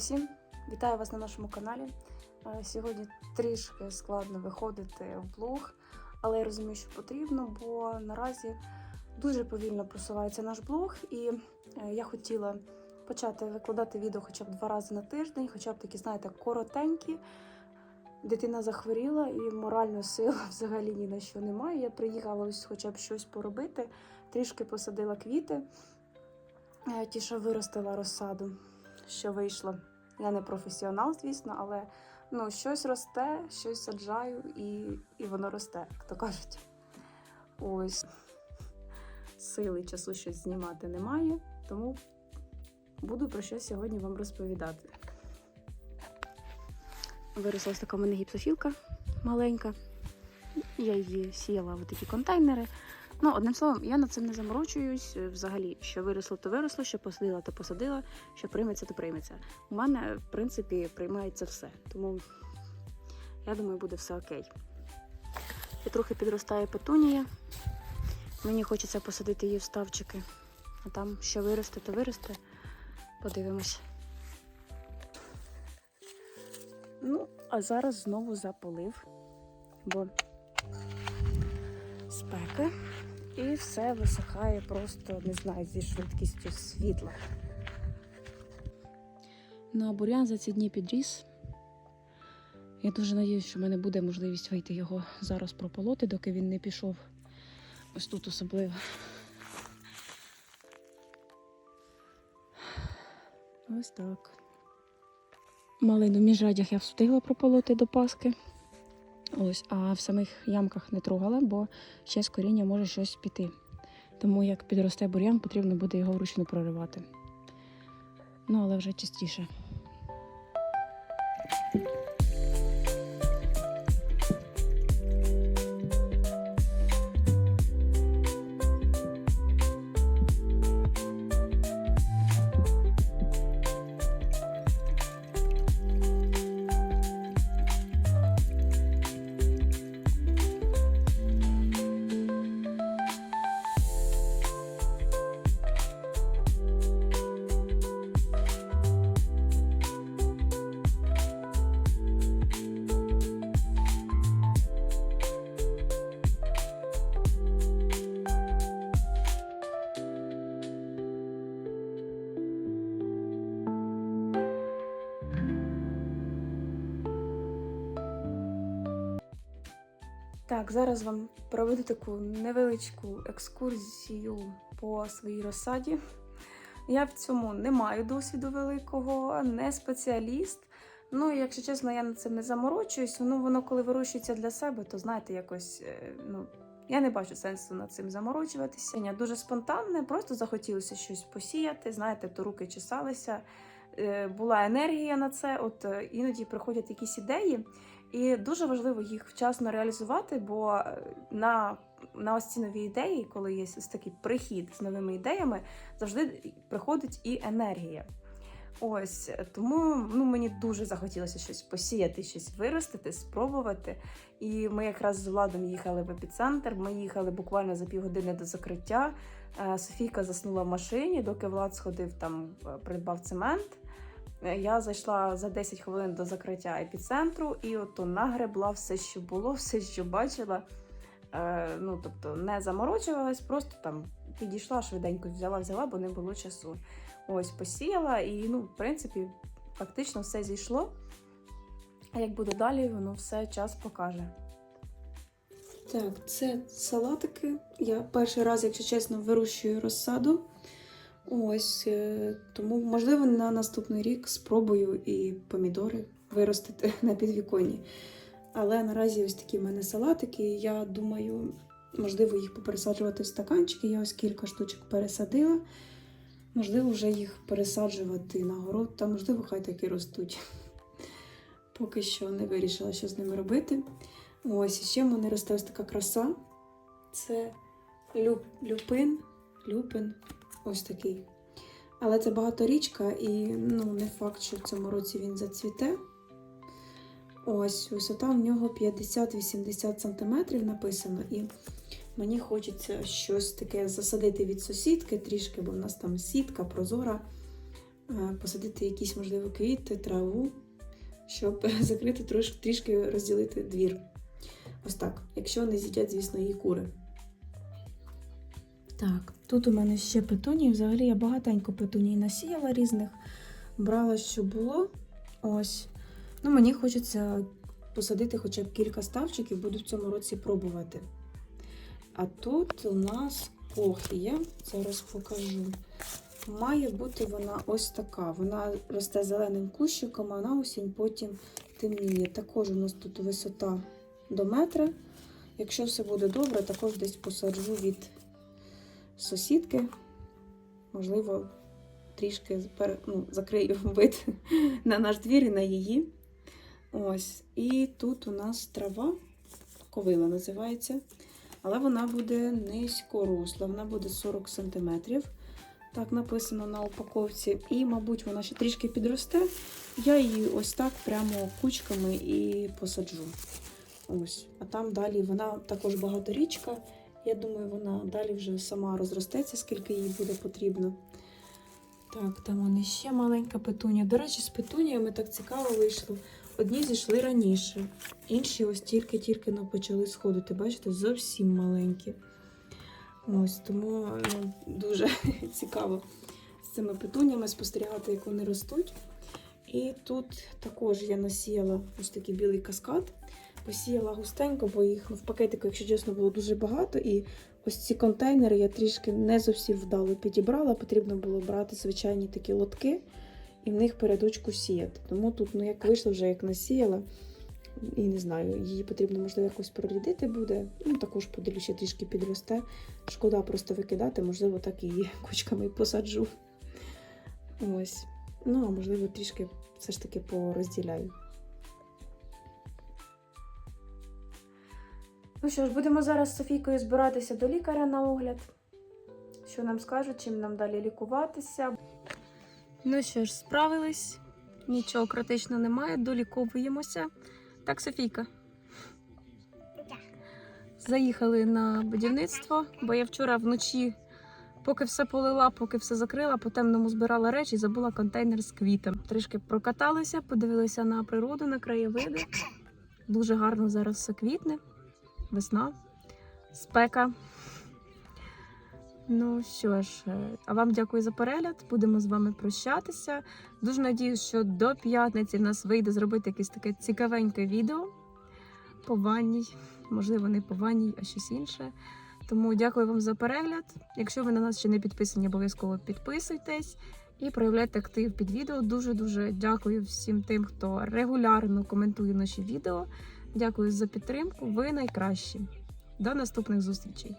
усім! Вітаю вас на нашому каналі. Е, Сьогодні трішки складно виходити в блог, але я розумію, що потрібно, бо наразі дуже повільно просувається наш блог, і е, я хотіла почати викладати відео хоча б два рази на тиждень, хоча б такі, знаєте, коротенькі. Дитина захворіла і моральної сили взагалі ні на що немає. Я приїхала ось хоча б щось поробити, трішки посадила квіти, е, ті, що виростила розсаду, що вийшло. Я не професіонал, звісно, але ну, щось росте, щось саджаю і, і воно росте, як то кажуть. Ось сили часу щось знімати немає, тому буду про що сьогодні вам розповідати. Виросла така в мене гіпсофілка маленька. Я її сіяла в такі контейнери. Ну, одним словом, я над цим не заморочуюсь. Взагалі, що виросло, то виросло, що посадила, то посадила, що прийметься, то прийметься. У мене, в принципі, приймається все. Тому я думаю, буде все окей. І трохи підростає петунія. Мені хочеться посадити її в ставчики. А там що виросте, то виросте. Подивимось. Ну, а зараз знову заполив, бо спека. І все висихає просто, не знаю, зі швидкістю світла. Ну, а бурян за ці дні підріс. Я дуже надіюсь, що в мене буде можливість вийти його зараз прополоти, доки він не пішов. Ось тут особливо. Ось так. Малину міжрадях я встигла прополоти до Паски. Ось, а в самих ямках не трогала, бо ще з коріння може щось піти. Тому як підросте бур'ян, потрібно буде його вручну проривати. Ну, але вже частіше. Так, зараз вам проведу таку невеличку екскурсію по своїй розсаді. Я в цьому не маю досвіду великого, не спеціаліст. Ну, якщо чесно, я над цим не заморочуюсь. Ну, воно коли вирощується для себе, то знаєте, якось е, ну. Я не бачу сенсу над цим заморочуватися. Дуже спонтанне, просто захотілося щось посіяти. Знаєте, то руки чесалися, е, була енергія на це. От е, іноді приходять якісь ідеї, і дуже важливо їх вчасно реалізувати, бо е, на, на ось ці нові ідеї, коли є ось такий прихід з новими ідеями, завжди приходить і енергія. Ось тому ну, мені дуже захотілося щось посіяти, щось виростити, спробувати. І ми якраз з Владом їхали в епіцентр. Ми їхали буквально за півгодини до закриття. Е, Софійка заснула в машині, доки Влад сходив там, е, придбав цемент. Е, Я зайшла за 10 хвилин до закриття епіцентру, і ото нагребла все, що було, все, що бачила. Е, ну, тобто не заморочувалась, просто там підійшла швиденько, взяла, взяла, бо не було часу. Ось посіяла, і ну, в принципі, фактично все зійшло. А як буде далі, воно все час покаже. Так, це салатики. Я перший раз, якщо чесно, вирощую розсаду. Ось, е, тому, можливо, на наступний рік спробую і помідори виростити на підвіконні. Але наразі ось такі в мене салатики. Я думаю, Можливо, їх попересаджувати в стаканчики. Я ось кілька штучок пересадила. Можливо, вже їх пересаджувати на город, та можливо, хай таки ростуть. Поки що не вирішила, що з ними робити. Ось, ще в мене росте ось така краса. Це люп, люпин, люпин, ось такий. Але це багаторічка, і ну, не факт, що в цьому році він зацвіте. Ось, висота в нього 50-80 см написано. І мені хочеться щось таке засадити від сусідки трішки, бо в нас там сітка прозора. Е, Посадити якісь, можливо, квіти, траву, щоб закрити трошки, трішки розділити двір. Ось так. Якщо не з'їдять, звісно, її кури. Так, тут у мене ще петунії. Взагалі я багатенько петуній насіяла різних. Брала, що було. Ось. Ну, мені хочеться посадити хоча б кілька ставчиків, буду в цьому році пробувати. А тут у нас кохія, зараз покажу. Має бути вона ось така. Вона росте зеленим кущиком, а на осінь потім темніє. Також у нас тут висота до метра. Якщо все буде добре, також десь посаджу від сусідки. Можливо, трішки ну, закрию вид на наш двір і на її. Ось. І тут у нас трава, ковила називається. Але вона буде низькоросла, вона буде 40 см. Так написано на упаковці. І, мабуть, вона ще трішки підросте. Я її ось так прямо кучками і посаджу. Ось. А там далі вона також багаторічка. Я думаю, вона далі вже сама розростеться, скільки їй буде потрібно. Так, там вони ще маленька петунія. До речі, з петуніями так цікаво вийшло. Одні зійшли раніше, інші ось тільки-тільки ну, почали сходити. Бачите, зовсім маленькі. Ось тому ну, дуже цікаво з цими петуніями спостерігати, як вони ростуть. І тут також я насіяла ось такий білий каскад. Посіяла густенько, бо їх в пакетику, якщо чесно, було дуже багато. І ось ці контейнери я трішки не зовсім вдало підібрала. Потрібно було брати звичайні такі лотки і в них передочку сіяти. Тому тут, ну як вийшло, вже як насіяла, і не знаю, її потрібно, можливо, якось прорідити буде. Ну, також подивлюся, ще трішки підросте. Шкода просто викидати, можливо, так її кучками посаджу. Ось. Ну, а можливо, трішки все ж таки порозділяю. Ну що ж, будемо зараз з Софійкою збиратися до лікаря на огляд. Що нам скажуть, чим нам далі лікуватися. Ну що ж, справились. Нічого критичного немає, доліковуємося. Так, Софійка. Заїхали на будівництво, бо я вчора вночі, поки все полила, поки все закрила, по темному збирала речі і забула контейнер з квітом. Трішки прокаталися, подивилися на природу, на краєвиди. Дуже гарно зараз все квітне. Весна, спека. Ну що ж, е, а вам дякую за перегляд. Будемо з вами прощатися. Дуже надіюсь, що до п'ятниці в нас вийде зробити якесь таке цікавеньке відео по ванній. Можливо, не по ванній, а щось інше. Тому дякую вам за перегляд. Якщо ви на нас ще не підписані, обов'язково підписуйтесь і проявляйте актив під відео. Дуже дуже дякую всім тим, хто регулярно коментує наші відео. Дякую за підтримку. Ви найкращі. До наступних зустрічей!